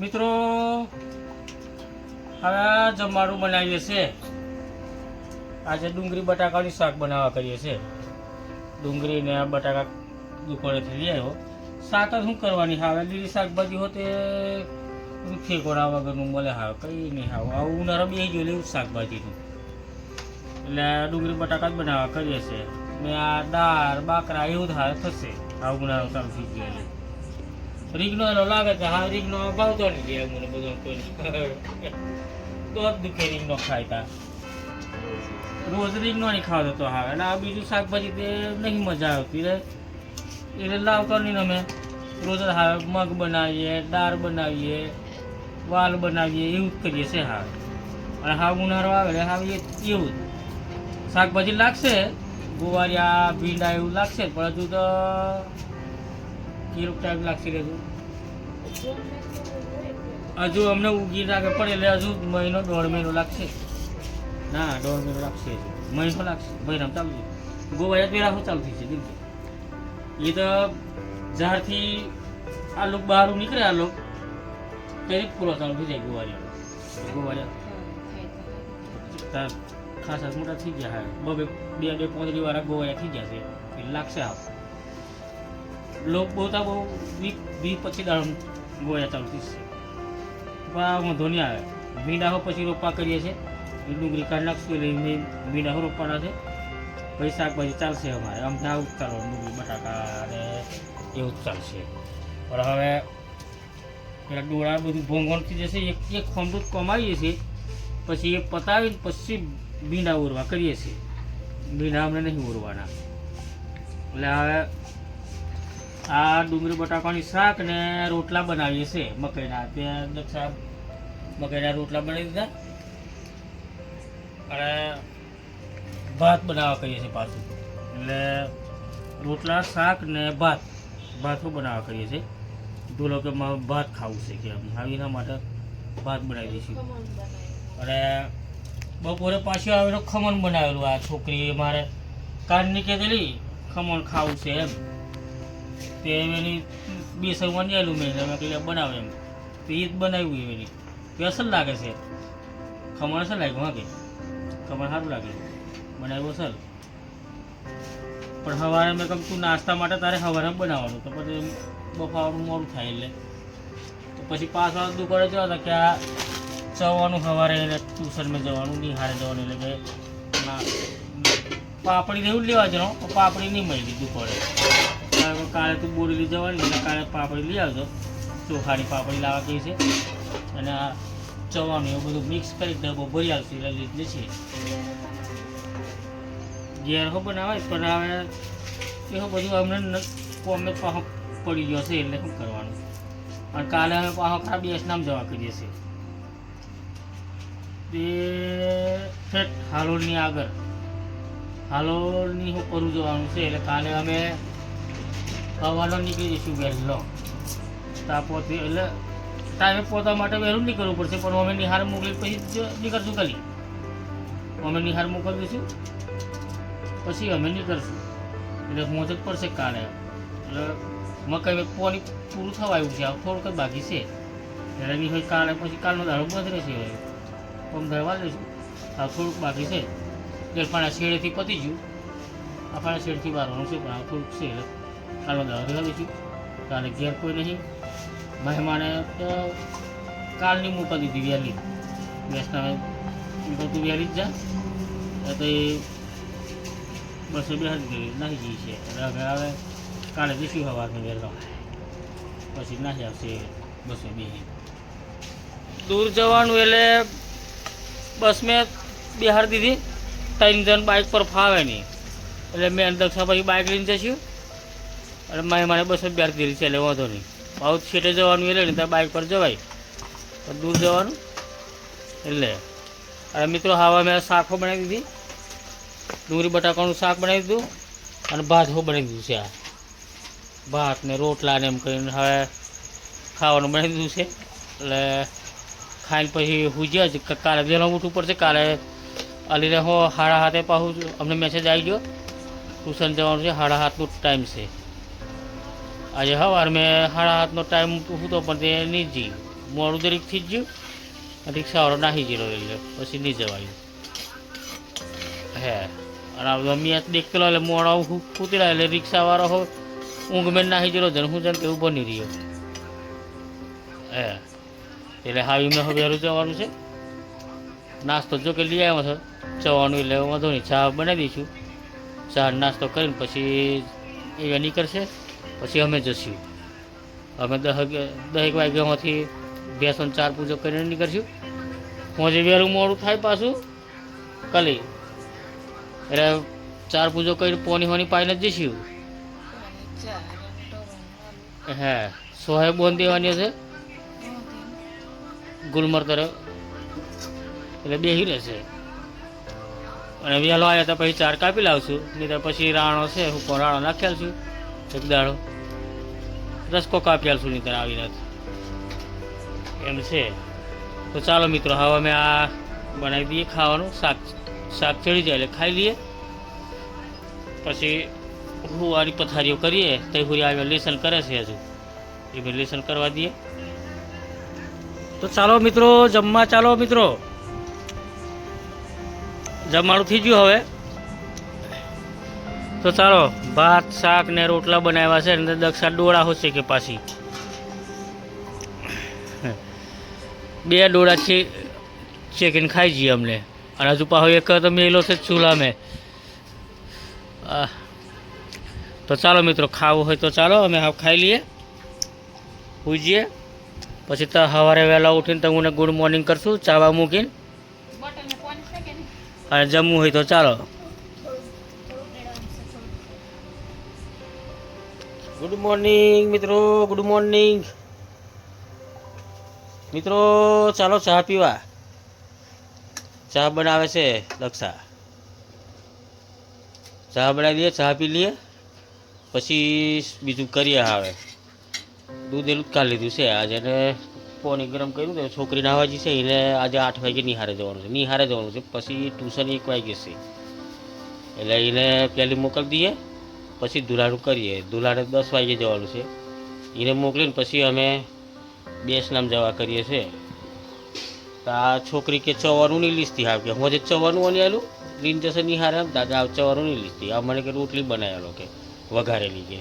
મિત્રો, હવે આ જમવાનું બનાવીએ છીએ. આજે ડુંગળી બટાકાની શાક બનાવવા કરીએ છીએ. ડુંગળી ને બટાકા દુકાનેથી લઈ આવ્યો. શાક જ શું કરવાની? હવે લીલી શાકભાજી હોતે ફેકોડા વગરનું મળે. હાવ કંઈ નહીં. હા આવું ઉનાળો બે ગયો એવું શાકભાજીનું. એટલે ડુંગળી બટાકા જ બનાવવા કરીએ છીએ. ને આ દાળ, બાકરા એવું થાય થશે. આ ઉનાળો સારું થઈ ગયો રીંગનો એનો લાગે છે, હા, રીંગનો ભાવતો નથી મને બધો કોઈ. તો જ દુખે રીગનો ખાય તા. રોજ રીંગનો નહીં ખાતો તો હા એટલે આ બીજું શાકભાજી તે નહીં મજા આવતી એટલે એટલે લાવતો નહીં અમે. રોજ હા મગ બનાવીએ, દાળ બનાવીએ, વાલ બનાવીએ, એવું જ કરીએ છે હા અને હા ઉનાળો આવે એટલે હા એવું જ. શાકભાજી લાગશે, ગુવારિયા, ભીંડા એવું લાગશે, પણ હજુ તો કેટલો ટાઈમ લાગશે હજુ? હજુ અમને ઉગી લાગે પડે એટલે હજુ મહિનો દોઢ મહિનો લાગશે. ના દોઢ મહિનો લાગશે. મહિનો લાગશે. મહિનામાં ચાલુ છે. ગોવાયા પેલા શું ચાલુ થઈ છે? દિલ એ તો જ્યારથી આ લોકો બહાર નીકળે આ લોક જ પૂરો ચાલુ થઈ જાય ગોવારિયા ગોવારિયા ખાસ મોટા થઈ ગયા હા. બબે બે બે પોંદરી વાળા ગોવાયા થઈ ગયા છે. લાગશે આપ લોક બહુ બહુ વીસ વીસ પચીસ દાડો ગોયા ચાલુ થઈ છે પણ વાંધો નહીં આવે. ભીંડા પછી રોપા કરીએ છીએ. ડુંગળી કાઢી નાખશું એટલે ભીંડા રોપવાના છે. પછી શાકભાજી ચાલશે અમારે. આમ ના ઉતારો ડુંગળી બટાકા અને એવું ચાલશે. પણ હવે પેલા ડોળા બધું ભોંગણ થઈ જશે. એક એક ખમડું કમાવીએ છીએ. પછી એ પતાવીને પછી ભીંડા ઉરવા કરીએ છીએ. ભીંડા અમને નહીં ઉરવાના એટલે હવે આ ડુંગળી બટાકાની શાક ને રોટલા બનાવીએ છીએ મકાઈના. ત્યાં સાહેબ મકાઈના રોટલા બનાવી દીધા. અને ભાત બનાવવા કરીએ છીએ પાછું. એટલે રોટલા, શાક ને ભાત. ભાતો બનાવવા કહીએ છીએ. ધોલો કે ભાત ખાવું છે કે આવી એના માટે ભાત બનાવી દઈશું. અને બપોરે પાછું આવેલો ખમણ બનાવેલું. આ છોકરીએ મારે કારની કીધેલી ખમણ ખાવું છે એમ. તે એની બે સૌમાં આવેલું મેં તમે કહીએ બનાવે એમ. તો જ બનાવ્યું એની તે અસર લાગે છે. ખમણ અસર લાગ્યું, હા કે? ખમણ સારું લાગે બનાવ્યું સર પણ સવારે મેં કહ્યું તું નાસ્તા માટે તારે સવારે બનાવવાનું. તો પછી બફાવાનું મોડું થાય એટલે. તો પછી પાછા દુકાને જવા હતા કે આ જવાનું સવારે ટ્યુશનમાં જવાનું નિહારે જવાનું એટલે કે ના, પાપડી જેવું લેવા જવાનું પાપડી નહીં મળી દીધું કે કાલે તું બોરેલી જવાની એટલે કાલે પાપડી લઈ આવજો. ચોખાની પાપડી લાવવા કહી છે. અને આ ચવાનું એવું બધું મિક્સ કરી ડબ્બો ભરી આવશે એટલે લીધે છે. ઘેર હો બનાવે પણ હવે એ બધું અમને કોમે પાહો પડી ગયો છે, એટલે શું કરવાનું? અને કાલે અમે પાહો ખરા બેસનામ જવા કરીએ છીએ. તે ઠેઠ, હાલોલની આગળ. હાલોલની હું કરું જવાનું છે, એટલે કાલે અમે સવારનો નીકળી જઈશું વહેલો. તાપોથી એટલે ટાઈમે પોતા માટે વહેલું નીકળવું પડશે, પણ અમે નિહાર મોકલી પછી નીકળશું ખાલી. અમે નિહાર મોકલી દઈશું, પછી અમે નીકળશું. એટલે જ પડશે કાલે. એટલે મકાઈ પોની પૂરું થવા આવ્યું છે થોડુંક જ બાકી છે. એટલે હોય કાલે, પછી કાલનો દાડો બંધ રહેશે હવે. પણ ભરવા લઈશું. આ થોડુંક બાકી છે. એટલે પણ આ શેડેથી પતી ગયું. આપણા શેડથી વારવાનું છે, પણ આ થોડુંક છે એટલે કાલનો દાડો આવી દઈશું કાલે ઘેર કોઈ નહીં. મહેમાને કાલની મૂકી દીધી વહેલી. બેસના તું વહેલી જ જા. તો એ બસો બે ગઈ નાખી ગઈ છે. એટલે હવે હવે કાલે જઈશું સવારની વહેલો. પછી નાખી આવશે બસો બે. દૂર જવાનું એટલે બસ મેં બિહાર દીધી. ત્રણ જણ બાઇક પર ફાવે નહીં. એટલે મેં અંદર પછી બાઇક લઈને જઈશું. અને મારે મારે બસો બેર દીધી છે, એટલે વાંધો નહીં. બહુ છેટે જવાનું એટલે ને ત્યાં બાઇક પર જવાય. પણ દૂર જવાનું. એટલે. અને મિત્રો, હવા મેં શાકો બનાવી દીધી. ડુંગળી બટાકાનું શાક બનાવી દીધું અને ભાત હો બનાવી દીધું છે આ. ભાત ને રોટલા ને એમ કરીને હવે ખાવાનું બનાવી દીધું છે. એટલે ખાઈને પછી હુજ્યા જ કાલે વહેલા ઉઠવું પડશે કાલે અલીને હો હાડા હાથે પાછું અમને મેસેજ આવી ગયો, ટ્યુશન જવાનું છે, હાડા હાથનો ટાઈમ છે. આજે સવાર મેં સાડા હાથનો ટાઈમ હતો પણ તે નહીં જી મોડું દરેક થઈ જ ગયું રિક્ષાવાળો નાહી ગયેલો એટલે પછી નહીં જવાયું. હે, અને આ દેખેલો એટલે મોડા કૂતરા એટલે રિક્ષાવાળો હો ઊંઘ મેં નાહી ગયેલો જણ હું જાણ કે ઊભો નહીં રહ્યો. હે, એટલે હાવી મેં હવે જવાનું છે. નાસ્તો જો કે લઈ આવ્યો છે. જવાનું એટલે વાંધો નહીં, ચા બનાવી દઈશું. ચા નાસ્તો કરીને પછી એ નીકળશે. પછી અમે જઈશું અમે દહ દહેક વાગ્યામાંથી ભેસન ચાર પૂજો કરીને નીકળશું. પહોંચી વહેલું મોડું થાય પાછું. કલી એટલે ચાર પૂજો કરી પોની હોની પાઈને જઈશું. હે, સોહે બોન દેવાની છે ગુલમર તરફ. એટલે બેસી રહેશે. અને વહેલો આવ્યા તો પછી ચાર કાપી લાવશું. નહીં તો પછી રાણો છે, હું પણ રાણો નાખેલ આલશું એક દાડો રસકો કાપી તને આવી નથી એમ છે. તો ચાલો મિત્રો, હવે અમે આ બનાવી દઈએ ખાવાનું. શાક શાક ચડી જાય એટલે ખાઈ લઈએ. પછી હુવારી પથારીઓ કરીએ. તો હુરી આવ્યો લેસન કરે છે હજુ. એ બી લેસન કરવા દઈએ. તો ચાલો મિત્રો, જમવા ચાલો મિત્રો. જમવાનું થઈ ગયું હવે. તો ચાલો ભાત શાક ને રોટલા બનાવ્યા છે અને દક્ષા ડોળા હશે કે પાછી? બે ડોળા છે ચેકીને ખાઈ જઈએ અમને. અને હજુ પાછો એક તો મેલો છે ચૂલા મેં. તો ચાલો મિત્રો ખાવું હોય તો ચાલો અમે હાવ ખાઈ લઈએ. પૂજીએ. પછી તો સવારે વહેલા ઉઠીને તમને ગુડ મોર્નિંગ કરશું ચાવા મૂકીને. અને જમવું હોય તો ચાલો. ગુડ મોર્નિંગ મિત્રો. ગુડ મોર્નિંગ મિત્રો, ચાલો ચા પીવા. ચા બનાવે છે દક્ષા ચા બનાવી દઈએ ચા પી લઈએ. પછી બીજું કરીએ હવે. દૂધ એલું જ કાઢી લીધું છે આજે એને પોની ગરમ કર્યું તો છોકરી નાવાજી છે, એને આજે આઠ વાગે નિહારે જવાનું છે. નિહારે જવાનું છે. પછી ટ્યુશન એક વાગે છે. એટલે એને પહેલી મોકલી દઈએ. પછી ધુલાડું કરીએ. ધુલાડે દસ વાગે જવાનું છે. એને મોકલીને પછી અમે બેસનામ જવા કરીએ છીએ. તો આ છોકરી કે ચવાનું નહીં લીસતી હા કે હું જે ચવાનું અને આલું? લીન જશે નિહારે એમ? દાદા, આ ચવાનું નહીં લીસતી. આ મને કે રોટલી બનાવેલો કે વઘારેલી કે.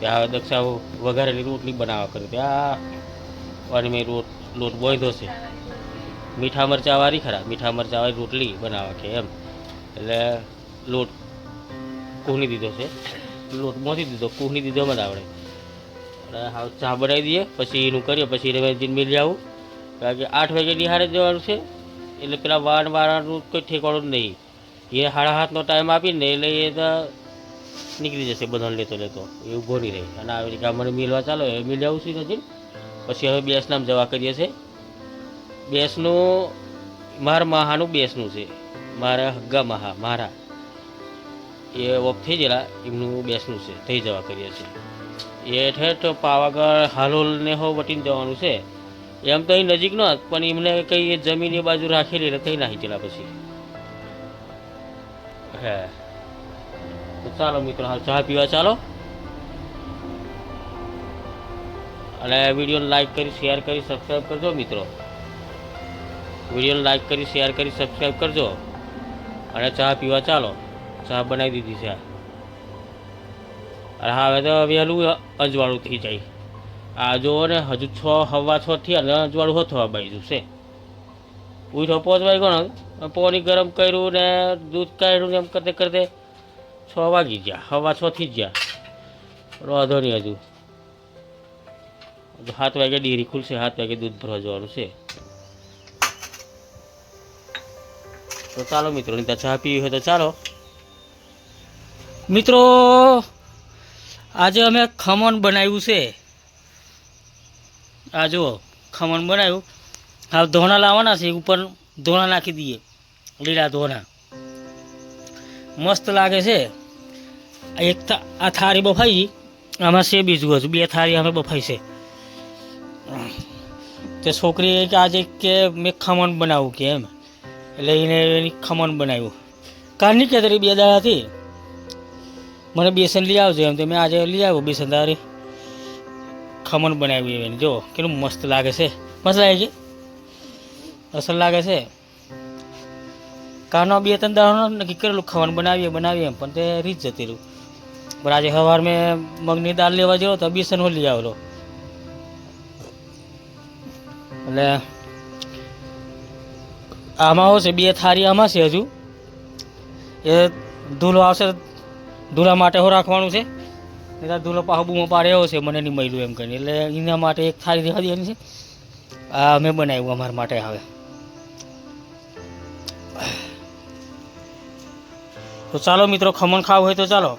ત્યાં દક્ષા વઘારેલી રોટલી બનાવવા કરી ત્યાં અને મેં રોટ, લોટ બોંધો છે. મીઠા મરચાંવાળી ખરા. મીઠા મરચાંવાળી રોટલી બનાવવા કે એમ. એટલે લોટ કૂહની દીધો છે. લોટ મોથી દીધો, કૂહની દીધો મને આવડે. હા ચા બનાવી દઈએ, પછી એનું કરીએ, પછી એને મેં જીન મિલી આવું. કારણ કે આઠ વાગે નિહારે જવાનું છે, એટલે પેલા વાન વાળાનું કોઈ ઠેકાણું જ નહીં. એ સાડા હાથનો ટાઈમ આપીને એટલે એ તો નીકળી જશે બધાને લેતો લેતો, એ ઊભો નહીં રહે. અને આવી રીતે મને મિલવા ચાલો, એ મિલી આવું છું નજીક પછી હવે બેસનામ જવા કરીએ છીએ. બેસનું, મારા મહાનું બેસનું છે. મારા હગ્ગા મહા, મારા. એ ઓફ થઈ ગયેલા, એમનું બેસનું છે, થઈ જવા કરીએ છીએ. એ ઠેઠ પાવાગઢ હાલોલ ને હો વટીને જવાનું છે. એમ તો અહીં નજીક ન પણ એમને કંઈ જમીન એ બાજુ રાખેલી એટલે થઈ નાખી ગયેલા પછી. હે. ચાલો મિત્રો, હાલ ચા પીવા ચાલો. અને વિડીયોને લાઈક કરી, શેર કરી સબસ્ક્રાઈબ કરજો મિત્રો. વિડીયોને લાઈક કરી, શેર કરી સબસ્ક્રાઈબ કરજો. અને ચા પીવા ચાલો. ચા બનાવી દીધી છે. અને હવે તો વહેલું અજવાળું થઈ જાય. આ જુઓ ને, હજુ છ, હવા છ થયા ને, અજવાળું હો થવા બાજુ છે. ઉઠો, પાંચ વાગ્યો ને પાણી ગરમ કર્યું ને, દૂધ કાઢ્યું ને, એમ કરતે કરતે છ વાગી ગયા. હવા છ થી જ ગયા. વાંધો નહીં હજુ. સાત વાગે ડેરી ખુલશે, સાત વાગે દૂધ ભરવા જવાનું છે. તો ચાલો મિત્રો ચા પીવી હોય તો ચાલો. મિત્રો, આજે અમે ખમણ બનાવ્યું છે. આ જુઓ, ખમણ બનાવ્યું. હા ધોણા લાવવાના છે, ઉપર ધોણા નાખી દઈએ, લીલા ધોણા. મસ્ત લાગે છે. એક આ થાળી બફાઈ, આમાં છે બીજું હજુ, બે થાળી અમે બફાઈ છે. તે છોકરીએ કે આજે કે મેં ખમણ બનાવું કે એમ. એટલે એને એની ખમણ બનાવ્યું. કાલની કેતરી બે દાડાથી મને બેસન લઈ આવજો એમ તો મેં આજે લઈ આવ્યો બેસન તારી ખમણ બનાવી એને જો, કેટલું મસ્ત લાગે છે. મસ્ત લાગે છે? અસર લાગે છે? કાનો બે ત્રણ દાણો નક્કી કરેલું, ખમણ બનાવીએ બનાવીએ એમ, પણ તે રીત જતી રહ્યું પણ આજે સવાર મેં મગની દાળ લેવા ગયો તો બેસન લઈ આવેલો. એટલે આમાં શું છે? બે થાળી આમાં છે હજુ. એ ધૂલો આવશે ધૂલા માટે હો રાખવાનું છે? એટલે ધૂલો પાછો બૂમો પાડે એવો છે, મને નહીં મળ્યું એમ કરીને. એટલે એના માટે એક થાળી દેખા દેવાની છે. આ અમે બનાવ્યું અમારા માટે હવે. તો ચાલો મિત્રો, ખમણ ખાવું હોય તો ચાલો.